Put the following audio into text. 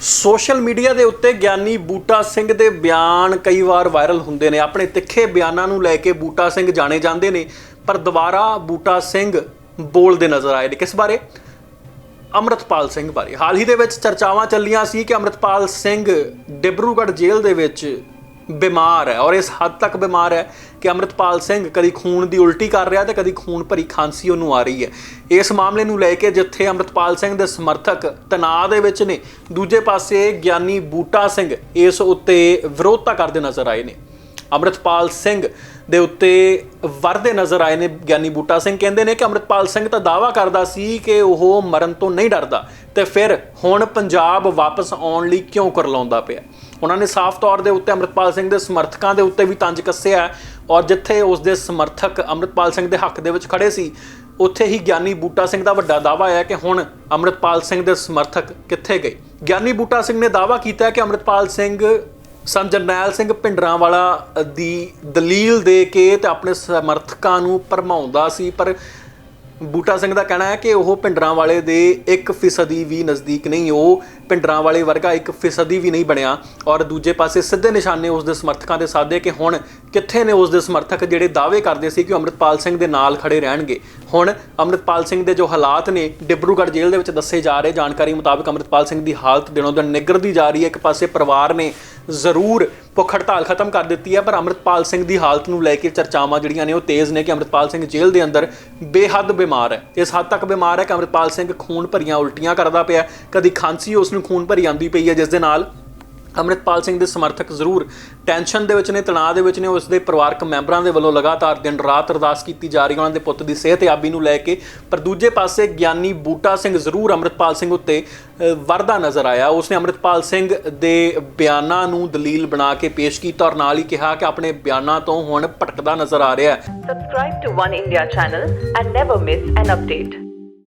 Social media ਦੇ ਉੱਤੇ ਗਿਆਨੀ ਬੂਟਾ ਸਿੰਘ ਦੇ ਬਿਆਨ ਕਈ ਵਾਰ ਵਾਇਰਲ ਹੁੰਦੇ ਨੇ। ਆਪਣੇ ਤਿੱਖੇ ਬਿਆਨਾਂ ਨੂੰ ਲੈ ਕੇ ਬੂਟਾ ਸਿੰਘ ਜਾਣੇ ਜਾਂਦੇ ਨੇ, ਪਰ ਦੁਬਾਰਾ ਬੂਟਾ ਸਿੰਘ ਬੋਲਦੇ ਨਜ਼ਰ ਆਏ ਨੇ। ਕਿਸ ਬਾਰੇ? ਅੰਮ੍ਰਿਤਪਾਲ ਸਿੰਘ ਬਾਰੇ। ਹਾਲ ਹੀ ਦੇ ਵਿੱਚ ਚਰਚਾਵਾਂ ਚੱਲੀਆਂ ਸੀ ਕਿ ਅੰਮ੍ਰਿਤਪਾਲ ਸਿੰਘ ਡਿਬਰੂਗੜ੍ਹ ਜੇਲ੍ਹ ਦੇ ਵਿੱਚ ਬਿਮਾਰ ਹੈ ਔਰ ਇਸ ਹੱਦ ਤੱਕ ਬਿਮਾਰ ਹੈ ਕਿ ਅੰਮ੍ਰਿਤਪਾਲ ਸਿੰਘ ਕਦੀ ਖੂਨ ਦੀ ਉਲਟੀ ਕਰ ਰਿਹਾ ਤੇ ਕਦੀ ਖੂਨ ਭਰੀ ਖਾਂਸੀ ਉਹਨੂੰ ਆ ਰਹੀ ਹੈ। ਇਸ ਮਾਮਲੇ ਨੂੰ ਲੈ ਕੇ ਜਿੱਥੇ ਅੰਮ੍ਰਿਤਪਾਲ ਸਿੰਘ ਦੇ ਸਮਰਥਕ ਤਣਾਅ ਦੇ ਵਿੱਚ ਨੇ, ਦੂਜੇ ਪਾਸੇ ਗਿਆਨੀ ਬੂਟਾ ਸਿੰਘ ਇਸ ਉੱਤੇ ਵਿਰੋਧਤਾ ਕਰਦੇ ਨਜ਼ਰ ਆਏ ਨੇ। ਅੰਮ੍ਰਿਤਪਾਲ ਸਿੰਘ ਦੇ ਉੱਤੇ ਵਰਦੇ ਨਜ਼ਰ ਆਏ ਨੇ, ਗਿਆਨੀ ਬੂਟਾ ਸਿੰਘ ਕਹਿੰਦੇ ਨੇ ਕਿ ਅੰਮ੍ਰਿਤਪਾਲ ਸਿੰਘ ਤਾਂ ਦਾਵਾ ਕਰਦਾ ਸੀ ਕਿ ਉਹ ਮਰਨ ਤੋਂ ਨਹੀਂ ਡਰਦਾ ਤੇ ਫਿਰ ਹੁਣ ਪੰਜਾਬ ਵਾਪਸ ਆਉਣ ਲਈ ਕਿਉਂ ਕਰਲਾਉਂਦਾ ਪਿਆ। ਉਹਨਾਂ ਨੇ ਸਾਫ਼ ਤੌਰ ਦੇ ਉੱਤੇ ਅੰਮ੍ਰਿਤਪਾਲ ਸਿੰਘ ਦੇ ਸਮਰਥਕਾਂ ਦੇ ਉੱਤੇ ਵੀ ਤੰਜ ਕੱਸਿਆ ਔਰ ਜਿੱਥੇ ਉਸ ਦੇ ਸਮਰਥਕ ਅੰਮ੍ਰਿਤਪਾਲ ਸਿੰਘ ਦੇ ਹੱਕ ਦੇ ਵਿੱਚ ਖੜੇ ਸੀ, ਉੱਥੇ ਹੀ ਗਿਆਨੀ ਬੂਟਾ ਸਿੰਘ ਦਾ ਵੱਡਾ ਦਾਵਾ ਹੈ ਕਿ ਹੁਣ ਅੰਮ੍ਰਿਤਪਾਲ ਸਿੰਘ ਦੇ ਸਮਰਥਕ ਕਿੱਥੇ ਗਏ। ਗਿਆਨੀ ਬੂਟਾ ਸਿੰਘ ਨੇ ਦਾਵਾ ਕੀਤਾ ਕਿ ਅੰਮ੍ਰਿਤਪਾਲ ਸਿੰਘ ਸੰਤ ਜਰਨੈਲ ਸਿੰਘ ਭਿੰਡਰਾਂ ਵਾਲਾ ਦੀ ਦਲੀਲ ਦੇ ਕੇ ਤੇ ਆਪਣੇ ਸਮਰਥਕਾਂ ਨੂੰ ਭਰਮਾਉਂਦਾ ਸੀ, ਪਰ ਬੂਟਾ ਸਿੰਘ ਦਾ ਕਹਿਣਾ ਹੈ ਕਿ ਉਹ ਭਿੰਡਰਾਂ ਵਾਲੇ ਦੇ 1% ਵੀ ਨਜ਼ਦੀਕ ਨਹੀਂ, ਉਹ ਭਿੰਡਰਾਂ ਵਾਲੇ ਵਰਗਾ 1% ਵੀ ਨਹੀਂ ਬਣਿਆ। ਔਰ ਦੂਜੇ ਪਾਸੇ ਸਿੱਧੇ ਨਿਸ਼ਾਨੇ ਉਸ ਦੇ ਸਮਰਥਕਾਂ ਦੇ ਸਾਧੇ ਕਿ ਹੁਣ ਕਿੱਥੇ ਨੇ ਉਸ ਦੇ ਸਮਰਥਕ ਜਿਹੜੇ ਦਾਅਵੇ ਕਰਦੇ ਸੀ ਕਿ ਉਹ ਅੰਮ੍ਰਿਤਪਾਲ ਸਿੰਘ ਦੇ ਨਾਲ ਖੜੇ ਰਹਿਣਗੇ। ਹੁਣ ਅੰਮ੍ਰਿਤਪਾਲ ਸਿੰਘ ਦੇ ਜੋ ਹਾਲਾਤ ਨੇ, ਡਿਬਰੂਗੜ੍ਹ ਜੇਲ੍ਹ ਦੇ ਵਿੱਚ ਦੱਸੇ ਜਾ ਰਹੇ ਜਾਣਕਾਰੀ ਮੁਤਾਬਕ ਅੰਮ੍ਰਿਤਪਾਲ ਸਿੰਘ ਦੀ ਹਾਲਤ ਦਿਨੋਂ ਦਿਨ ਨਿਗਰਦੀ ਜਾ ਰਹੀ ਹੈ। ਇੱਕ ਪਾਸੇ ਪਰਿਵਾਰ ਨੇ ਜ਼ਰੂਰ ਭੁੱਖ ਹੜਤਾਲ ਖਤਮ ਕਰ ਦਿੱਤੀ ਹੈ, ਪਰ ਅੰਮ੍ਰਿਤਪਾਲ ਸਿੰਘ ਦੀ ਹਾਲਤ ਨੂੰ ਲੈ ਕੇ ਚਰਚਾਵਾਂ ਜਿਹੜੀਆਂ ਨੇ ਉਹ ਤੇਜ਼ ਨੇ ਕਿ ਅੰਮ੍ਰਿਤਪਾਲ ਸਿੰਘ ਜੇਲ੍ਹ ਦੇ ਅੰਦਰ ਬੇਹੱਦ ਬਿਮਾਰ ਹੈ। ਇਸ ਹੱਦ ਤੱਕ ਬਿਮਾਰ ਹੈ ਕਿ ਅੰਮ੍ਰਿਤਪਾਲ ਸਿੰਘ ਖੂਨ ਭਰੀਆਂ ਉਲਟੀਆਂ ਕਰਦਾ ਪਿਆ ਕਦੀ ਖਾਂਸੀ ਉਸ ਨੂੰ ਖੂਨ ਭਰੀ ਆਉਂਦੀ ਪਈ ਹੈ, ਜਿਸ ਦੇ ਨਾਲ ਅੰਮ੍ਰਿਤਪਾਲ ਸਿੰਘ ਦੇ ਸਮਰਥਕ ਜ਼ਰੂਰ ਟੈਨਸ਼ਨ ਦੇ ਵਿੱਚ ਨੇ, ਤਣਾਅ ਦੇ ਵਿੱਚ ਨੇ, ਉਸ ਦੇ ਪਰਿਵਾਰਕ ਮੈਂਬਰਾਂ ਦੇ ਵੱਲੋਂ ਲਗਾਤਾਰ ਦਿਨ ਰਾਤ ਅਰਦਾਸ ਕੀਤੀ ਜਾ ਰਹੀ ਉਹਨਾਂ ਦੇ ਪੁੱਤ ਦੀ ਸਿਹਤਯਾਬੀ ਨੂੰ ਲੈ ਕੇ, ਪਰ ਦੂਜੇ ਪਾਸੇ ਗਿਆਨੀ ਬੂਟਾ ਸਿੰਘ ਜ਼ਰੂਰ ਅੰਮ੍ਰਿਤਪਾਲ ਸਿੰਘ ਉੱਤੇ ਵਰਦਾ ਨਜ਼ਰ ਆਇਆ। ਉਸਨੇ ਅੰਮ੍ਰਿਤਪਾਲ ਸਿੰਘ ਦੇ ਬਿਆਨਾਂ ਨੂੰ ਦਲੀਲ ਬਣਾ ਕੇ ਪੇਸ਼ ਕੀਤਾ ਔਰ ਨਾਲ ਹੀ ਕਿਹਾ ਕਿ ਆਪਣੇ ਬਿਆਨਾਂ ਤੋਂ ਹੁਣ ਭਟਕਦਾ ਨਜ਼ਰ ਆ ਰਿਹਾ ਹੈ। Subscribe to One India channel and never miss an update.